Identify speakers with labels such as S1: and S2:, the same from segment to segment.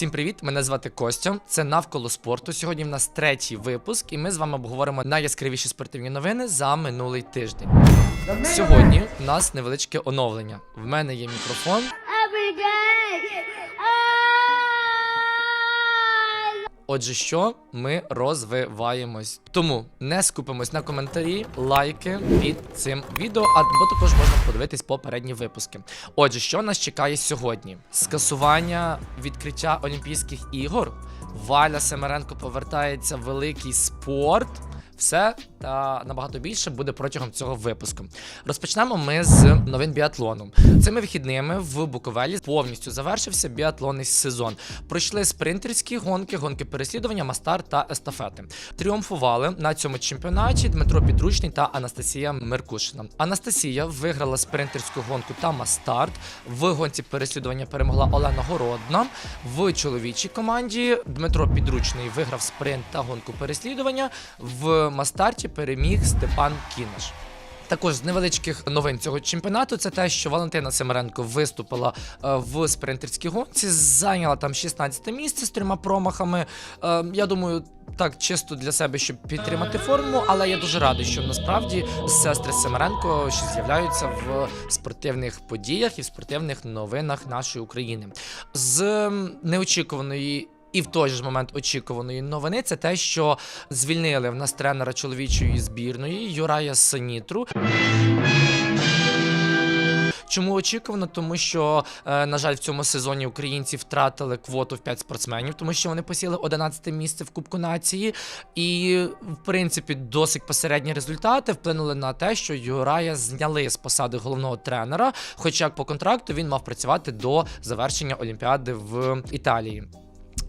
S1: Всім привіт! Мене звати Костя. Це навколо спорту. Сьогодні в нас третій випуск, і ми з вами обговоримо найяскравіші спортивні новини за минулий тиждень. Сьогодні в нас невеличке оновлення. В мене є мікрофон. Отже, що ми розвиваємось. Тому не скупимось на коментарі, лайки під цим відео, або також можна подивитись попередні випуски. Отже, що нас чекає сьогодні? Скасування відкриття Олімпійських ігор. Валя Семеренко повертається в великий спорт. Все та набагато більше буде протягом цього випуску. Розпочнемо ми з новин біатлону. Цими вихідними в Буковелі повністю завершився біатлонний сезон. Пройшли спринтерські гонки, гонки переслідування, мастар та естафети. Тріумфували на цьому чемпіонаті Дмитро Підручний та Анастасія Меркушина. Анастасія виграла спринтерську гонку та мастарт. В гонці переслідування перемогла Олена Городна. В чоловічій команді Дмитро Підручний виграв спринт та гонку переслідування. В мастарті переміг Степан Кінеш. Також з невеличких новин цього чемпіонату це те, що Валентина Семеренко виступила е, в спринтерській гонці, зайняла там 16 місце з трьома промахами. Е, я думаю, так чисто для себе, щоб підтримати форму, але я дуже радий, що насправді сестри Семеренко ще з'являються в спортивних подіях і в спортивних новинах нашої України. З неочікуваної. І в той же момент очікуваної новини це те, що звільнили в нас тренера чоловічої збірної Юрая Санітру. Чому очікувано? Тому що, е, на жаль, в цьому сезоні українці втратили квоту в 5 спортсменів, тому що вони посіли 11 місце в Кубку нації. І, в принципі, досить посередні результати вплинули на те, що Юрая зняли з посади головного тренера. Хоча по контракту він мав працювати до завершення Олімпіади в Італії.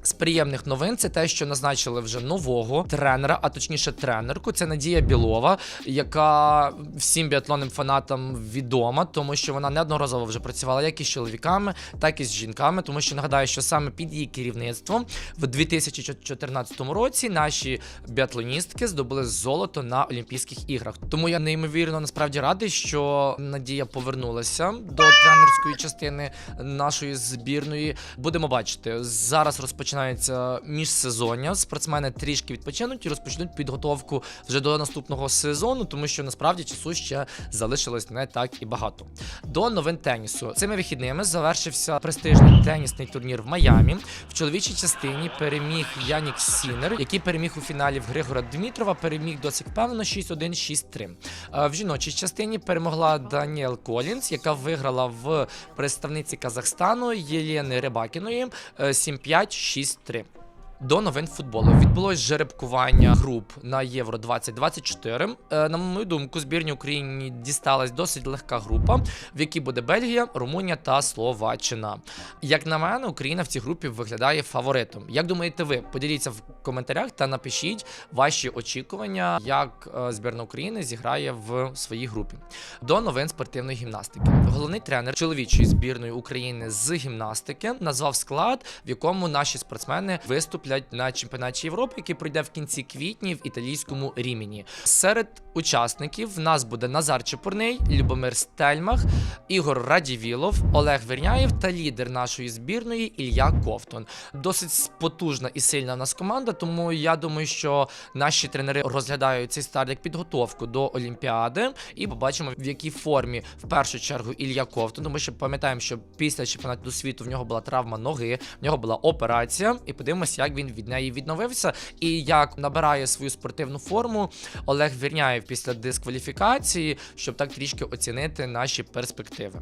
S1: З приємних новин це те, що назначили вже нового тренера, а точніше тренерку. Це Надія Білова, яка всім біатлонним фанатам відома, тому що вона неодноразово вже працювала як із чоловіками, так і з жінками. Тому що нагадаю, що саме під її керівництвом в 2014 році наші біатлоністки здобули золото на Олімпійських іграх. Тому я неймовірно насправді радий, що Надія повернулася до тренерської частини нашої збірної. Будемо бачити зараз. Розпочинається міжсезоння. Спортсмени трішки відпочинуть і розпочнуть підготовку вже до наступного сезону, тому що насправді часу ще залишилось не так і багато. До новин тенісу цими вихідними завершився престижний тенісний турнір в Майамі. В чоловічій частині переміг Янік Сінер, який переміг у фіналі в Григора Дмитрова. Переміг досить впевнено 6-1, 6-3. Е, В жіночій частині перемогла Даніел Колінс, яка виграла в представниці Казахстану Єлєни Рибакіної е, 7-5, extremo. До новин футболу відбулось жеребкування груп на Євро 2024. Е, На мою думку, збірній Україні дісталась досить легка група, в якій буде Бельгія, Румунія та Словаччина. Як на мене, Україна в цій групі виглядає фаворитом. Як думаєте ви? Поділіться в коментарях та напишіть ваші очікування, як е, збірна України зіграє в своїй групі. До новин спортивної гімнастики. Головний тренер чоловічої збірної України з гімнастики назвав склад, в якому наші спортсмени виступлять на чемпіонаті Європи, який пройде в кінці квітня в італійському Рімені. Серед учасників в нас буде Назар Чепурний, Любомир Стельмах, Ігор Радівілов, Олег Верняєв та лідер нашої збірної Ілля Ковтун. Досить потужна і сильна в нас команда, тому я думаю, що наші тренери розглядають цей старт як підготовку до Олімпіади, і побачимо, в якій формі в першу чергу Ілля Ковтун, тому що пам'ятаємо, що після чемпіонату світу в нього була травма ноги, в нього була операція, і подивимося, як він від неї відновився і як набирає свою спортивну форму Олег Вірняєв після дискваліфікації, щоб так трішки оцінити наші перспективи.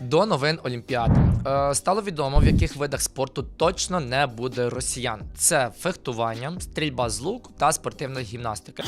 S1: До новин Олімпіади е, стало відомо, в яких видах спорту точно не буде росіян. Це фехтування, стрільба з луку та спортивна гімнастика.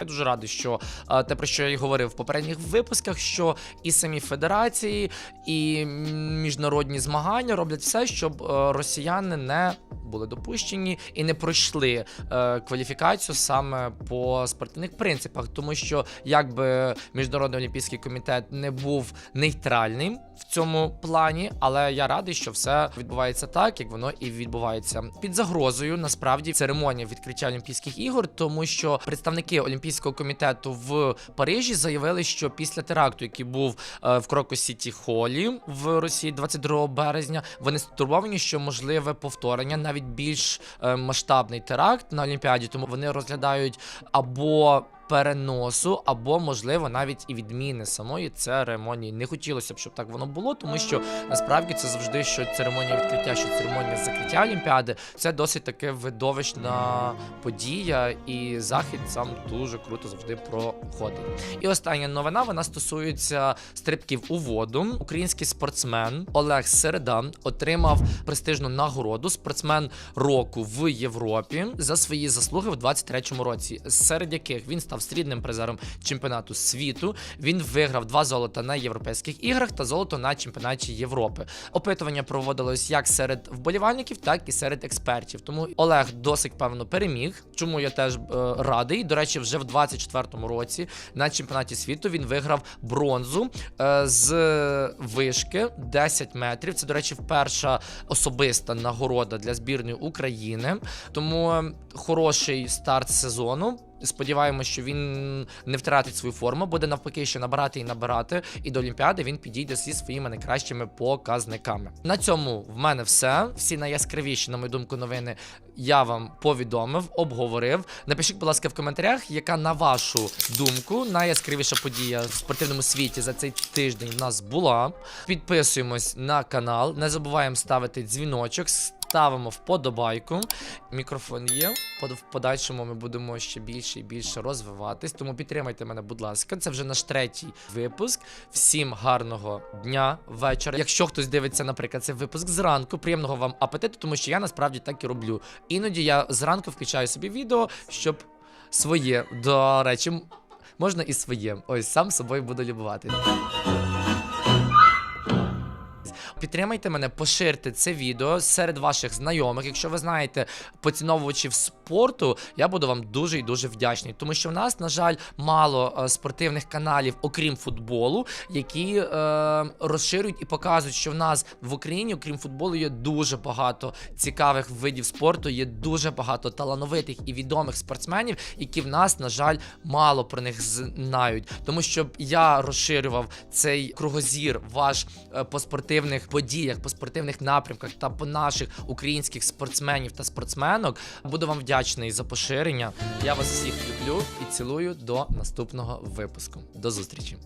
S1: Я дуже радий, що е, те, про що я й говорив в попередніх випусках, що і самі федерації, і міжнародні змагання роблять все, щоб е, росіяни не були допущені і не пройшли е, кваліфікацію саме по спортивних принципах, тому що якби міжнародний олімпійський комітет не був нейтральним в цьому плані, але я радий, що все відбувається так, як воно і відбувається під загрозою. Насправді церемонія відкриття Олімпійських ігор, тому що представники Олімпійського комітету в Парижі заявили, що після теракту, який був е, в Крокус Сіті Холі в Росії 22 березня, вони стурбовані, що можливе повторення, навіть більш е, масштабний теракт на Олімпіаді, тому вони розглядають або переносу, або можливо навіть і відміни самої церемонії. Не хотілося б, щоб так воно було, тому що насправді це завжди що церемонія відкриття, що церемонія закриття Олімпіади. Це досить таки видовищна подія, і захід сам дуже круто завжди проходить. І остання новина вона стосується стрибків у воду. Український спортсмен Олег Середа отримав престижну нагороду спортсмен року в Європі за свої заслуги в 23-му році, серед яких він став срібним призером чемпіонату світу. Він виграв два золота на європейських іграх та золото на чемпіонаті Європи. Опитування проводилось як серед вболівальників, так і серед експертів. Тому Олег досить певно переміг. Чому я теж е, радий. До речі, вже в 24-му році на чемпіонаті світу він виграв бронзу е, з вишки 10 метрів. Це, до речі, перша особиста нагорода для збірної України. Тому е, хороший старт сезону. Сподіваємося, що він не втратить свою форму, буде навпаки ще набирати і набирати. І до Олімпіади він підійде зі своїми найкращими показниками. На цьому в мене все. Всі найяскравіші, на мою думку, новини я вам повідомив, обговорив. Напишіть, будь ласка, в коментарях, яка на вашу думку найяскравіша подія в спортивному світі за цей тиждень в нас була. Підписуємось на канал, не забуваємо ставити дзвіночок. Ставимо вподобайку. Мікрофон є. В подальшому ми будемо ще більше і більше розвиватись. Тому підтримайте мене, будь ласка. Це вже наш третій випуск. Всім гарного дня, вечора. Якщо хтось дивиться, наприклад, цей випуск зранку, приємного вам апетиту, тому що я насправді так і роблю. Іноді я зранку включаю собі відео, щоб своє, до речі, можна і своє. Ось сам собою буду любувати. Підтримайте мене, поширте це відео серед ваших знайомих. Якщо ви знаєте поціновувачів спорту, я буду вам дуже і дуже вдячний. Тому що в нас, на жаль, мало е, спортивних каналів, окрім футболу, які е, розширюють і показують, що в нас в Україні, окрім футболу, є дуже багато цікавих видів спорту, є дуже багато талановитих і відомих спортсменів, які в нас, на жаль, мало про них знають. Тому що я розширював цей кругозір ваш е, по спортивних подіях, по спортивних напрямках та по наших українських спортсменів та спортсменок. Буду вам вдячний за поширення. Я вас всіх люблю і цілую до наступного випуску. До зустрічі.